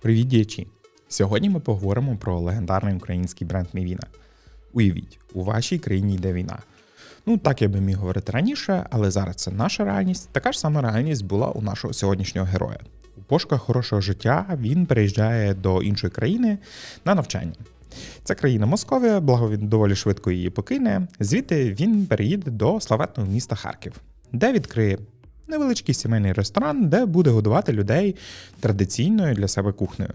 Привіт, діячі! Сьогодні ми поговоримо про легендарний український бренд Мівіна. Уявіть, у вашій країні йде війна. Ну, так я би міг говорити раніше, але зараз це наша реальність. Така ж сама реальність була у нашого сьогоднішнього героя. У пошуках хорошого життя він переїжджає до іншої країни на навчання. Це країна Московія, благо він доволі швидко її покине. Звідти він переїде до славетного міста Харків, де відкриє невеличкий сімейний ресторан, де буде годувати людей традиційною для себе кухнею.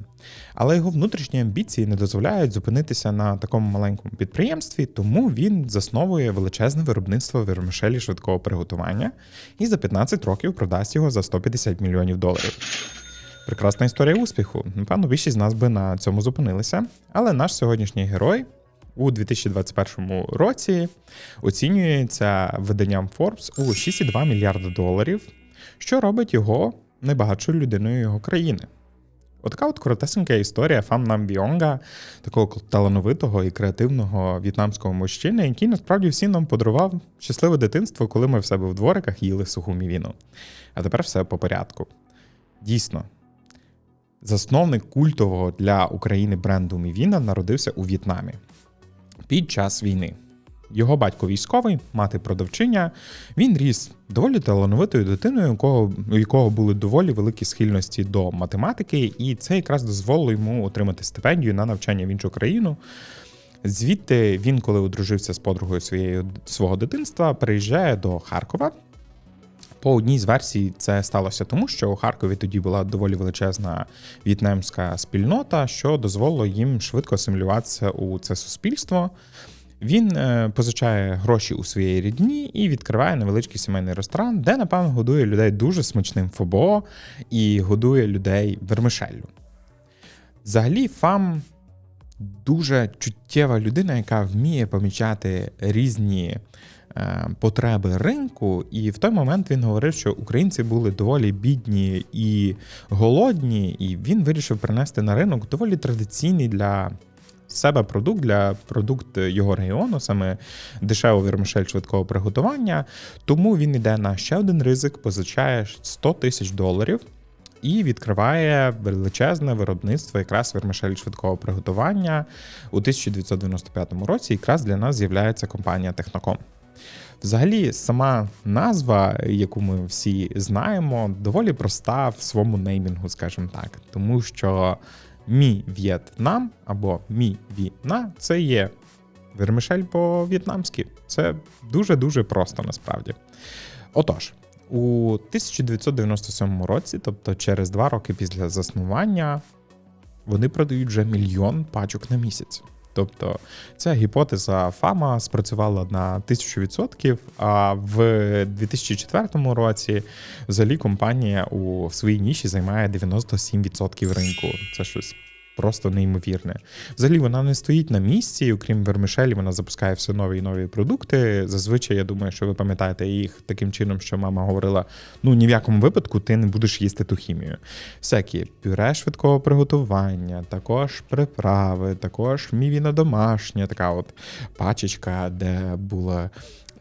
Але його внутрішні амбіції не дозволяють зупинитися на такому маленькому підприємстві, тому він засновує величезне виробництво вермишелі швидкого приготування і за 15 років продасть його за 150 мільйонів доларів. Прекрасна історія успіху. Напевно, більшість з нас би на цьому зупинилися. Але наш сьогоднішній герой у 2021 році оцінюється виданням Forbes у 6,2 мільярда доларів, що робить його найбагатшою людиною його країни. Отака от коротесенька історія Фам Нам Віонга, такого талановитого і креативного в'єтнамського мужчини, який насправді всім нам подарував щасливе дитинство, коли ми в себе в двориках їли суху мівіну. А тепер все по порядку. Дійсно, засновник культового для України бренду Мівіна народився у В'єтнамі під час війни. Його батько військовий, мати продавчиня. Він ріс доволі талановитою дитиною, у якого, у якого були доволі великі схильності до математики, і це якраз дозволило йому отримати стипендію на навчання в іншу країну. Звідти він, коли одружився з подругою своєї свого дитинства, переїжджає до Харкова. По одній з версій це сталося тому, що у Харкові тоді була доволі величезна в'єтнамська спільнота, що дозволило їм швидко асимілюватися у це суспільство. Він е, позичає гроші у своєї рідні і відкриває невеличкий сімейний ресторан, де, напевно, годує людей дуже смачним фобо і годує людей вермишеллю. Взагалі, фам дуже чуттєва людина, яка вміє помічати різні потреби ринку. І в той момент він говорив, що українці були доволі бідні і голодні, і він вирішив принести на ринок доволі традиційний для себе продукт для продукт його регіону, саме дешеву вермишель швидкого приготування. Тому він йде на ще один ризик, позичає 100 тисяч доларів. І відкриває величезне виробництво якраз вермишель швидкого приготування у 1995 році. Якраз для нас з'являється компанія Техноком. Взагалі, сама назва, яку ми всі знаємо, доволі проста в своєму неймінгу, скажімо так, тому що Мі В'єтнам або Мі Віна це є вермишель по-в'єтнамськи. Це дуже-дуже просто насправді. Отож, у 1997 році, тобто через два роки після заснування, вони продають вже мільйон пачок на місяць. Тобто ця гіпотеза Фама спрацювала на 1000%, а в 2004 році взагалі компанія у своїй ніші займає 97% ринку. Це щось просто неймовірне. Взагалі вона не стоїть на місці, окрім вермишелі, вона запускає все нові і нові продукти. Зазвичай, я думаю, що ви пам'ятаєте їх таким чином, що мама говорила: ну ні в якому випадку ти не будеш їсти ту хімію. Всякі пюре швидкого приготування, також приправи, також мівіна домашня, така от пачечка, де була.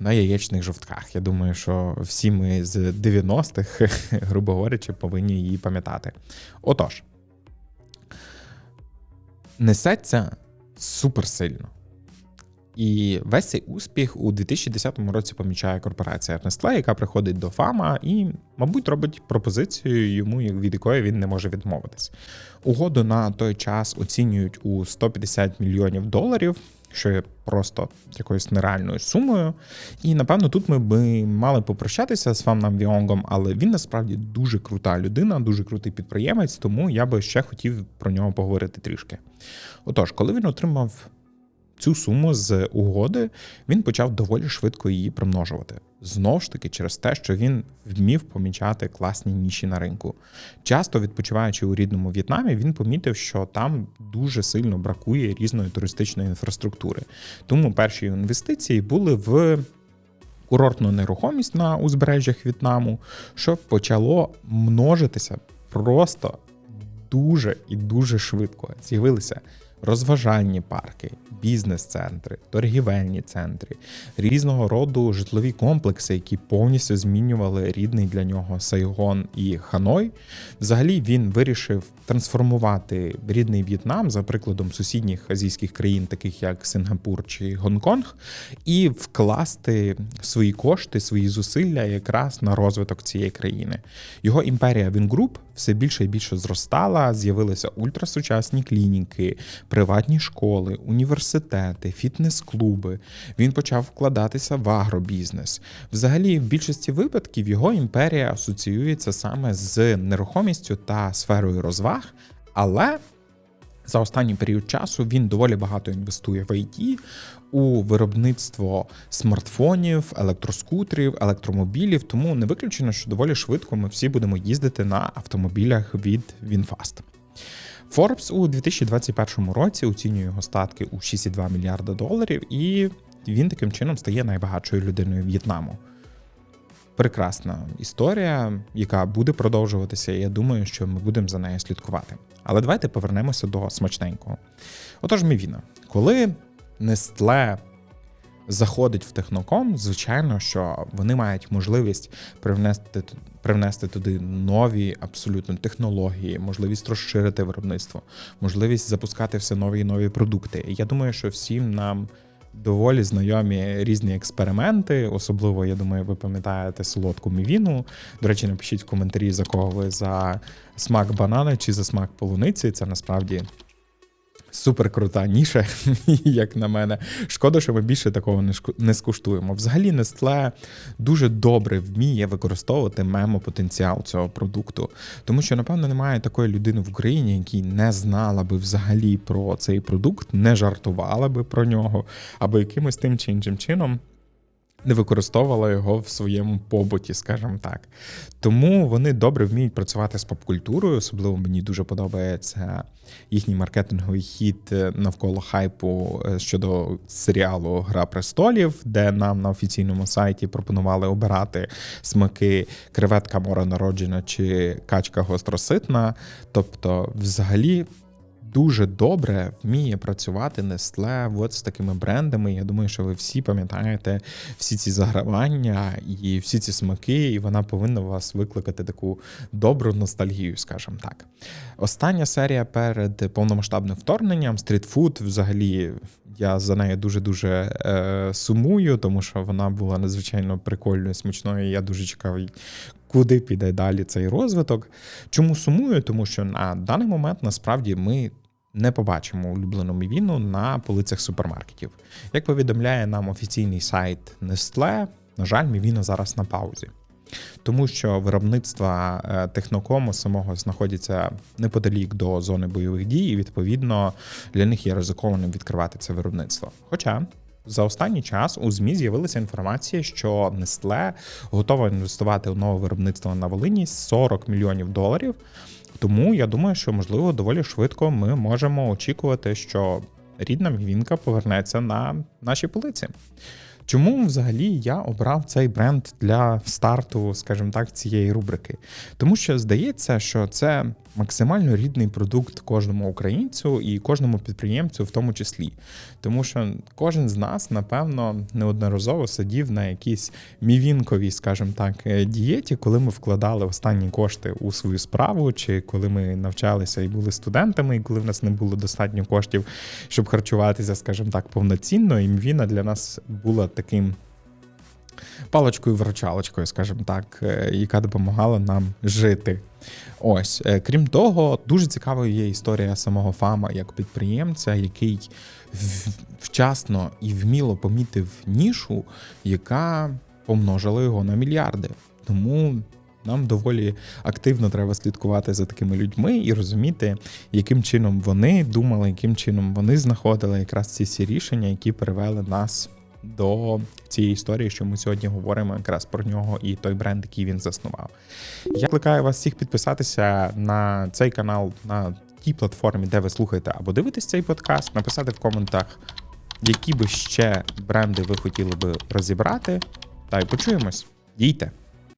На яєчних жовтках. Я думаю, що всі ми з 90-х, грубо говорячи, повинні її пам'ятати. Отож, несеться супер сильно. І весь цей успіх у 2010 році помічає корпорація Nestle, яка приходить до Фама і, мабуть, робить пропозицію йому, від якої він не може відмовитись. Угоду на той час оцінюють у 150 мільйонів доларів, що є просто якоюсь нереальною сумою. І напевно тут ми би мали попрощатися з Фамном Віонгом, але він насправді дуже крута людина, дуже крутий підприємець, тому я би ще хотів про нього поговорити трішки. Отож, коли він отримав цю суму з угоди, він почав доволі швидко її примножувати. Знову ж таки, через те, що він вмів помічати класні ніші на ринку. Часто відпочиваючи у рідному В'єтнамі, він помітив, що там дуже сильно бракує різної туристичної інфраструктури. Тому перші інвестиції були в курортну нерухомість на узбережжях В'єтнаму, що почало множитися просто дуже і дуже швидко. З'явилися розважальні парки, бізнес-центри, торгівельні центри, різного роду житлові комплекси, які повністю змінювали рідний для нього Сайгон і Ханой. Взагалі він вирішив трансформувати рідний В'єтнам за прикладом сусідніх азійських країн, таких як Сингапур чи Гонконг, і вкласти свої кошти, свої зусилля якраз на розвиток цієї країни. Його імперія Вінгруп все більше і більше зростала. З'явилися ультрасучасні клініки, приватні школи, університети, фітнес-клуби. Він почав вкладатися в агробізнес. Взагалі, в більшості випадків його імперія асоціюється саме з нерухомістю та сферою розваг, але за останній період часу він доволі багато інвестує в IT, у виробництво смартфонів, електроскутерів, електромобілів. Тому не виключено, що доволі швидко ми всі будемо їздити на автомобілях від VinFast. Forbes у 2021 році оцінює його статки у 6,2 мільярда доларів, і він таким чином стає найбагатшою людиною В'єтнаму. Прекрасна історія, яка буде продовжуватися, і я думаю, що ми будемо за нею слідкувати. Але давайте повернемося до смачненького. Отож, Мівіна, коли Nestle заходить в техноком, звичайно, що вони мають можливість привнести привнести туди нові абсолютно технології, можливість розширити виробництво, можливість запускати все нові і нові продукти. І я думаю, що всім нам доволі знайомі різні експерименти. Особливо, я думаю, ви пам'ятаєте солодку мівіну. До речі, напишіть в коментарі, за кого ви за смак банана чи за смак полуниці. Це насправді Супер ніша, як на мене. Шкода, що ми більше такого не скуштуємо. Взагалі, Nestle дуже добре вміє використовувати мемо-потенціал цього продукту, тому що, напевно, немає такої людини в Україні, якій не знала би взагалі про цей продукт, не жартувала би про нього, або якимось тим чи іншим чином не використовувала його в своєму побуті, скажімо так. Тому вони добре вміють працювати з поп-культурою. Особливо мені дуже подобається їхній маркетинговий хід е, навколо хайпу е, щодо серіалу Гра престолів, де нам на офіційному сайті пропонували обирати смаки креветка мора народжена чи качка гостроситна. Тобто, взагалі дуже добре вміє працювати Nestle от з такими брендами. Я думаю, що ви всі пам'ятаєте всі ці загравання і всі ці смаки, і вона повинна вас викликати таку добру ностальгію, скажімо так. Остання серія перед повномасштабним вторгненням стрітфуд взагалі. Я за нею дуже-дуже е, сумую, тому що вона була надзвичайно прикольною, смачною. Я дуже чекав, куди піде далі цей розвиток. Чому сумую? Тому що на даний момент насправді ми не побачимо улюблену мівіну на полицях супермаркетів. Як повідомляє нам офіційний сайт Nestle, на жаль, мівіна зараз на паузі. Тому що виробництво е, технокому самого знаходяться неподалік до зони бойових дій, і відповідно для них є ризикованим відкривати це виробництво. Хоча за останній час у ЗМІ з'явилася інформація, що Nestle готова інвестувати у нове виробництво на Волині 40 мільйонів доларів. Тому я думаю, що можливо доволі швидко ми можемо очікувати, що рідна мівінка повернеться на наші полиці. Чому взагалі я обрав цей бренд для старту, скажімо так, цієї рубрики? Тому що здається, що це максимально рідний продукт кожному українцю і кожному підприємцю, в тому числі. Тому що кожен з нас, напевно, неодноразово сидів на якійсь мівінковій, скажімо так, е, дієті, коли ми вкладали останні кошти у свою справу, чи коли ми навчалися і були студентами, і коли в нас не було достатньо коштів, щоб харчуватися, скажімо так, повноцінно, і мівіна для нас була таким. Палочкою-врачалочкою, скажімо так, е, яка допомагала нам жити. Ось, е, крім того, дуже цікавою є історія самого Фама як підприємця, який вчасно і вміло помітив нішу, яка помножила його на мільярди. Тому нам доволі активно треба слідкувати за такими людьми і розуміти, яким чином вони думали, яким чином вони знаходили якраз ці всі рішення, які привели нас до цієї історії, що ми сьогодні говоримо якраз про нього і той бренд, який він заснував. Я кликаю вас всіх підписатися на цей канал на тій платформі, де ви слухаєте або дивитесь цей подкаст, написати в коментах, які би ще бренди ви хотіли би розібрати. Та й почуємось. Дійте!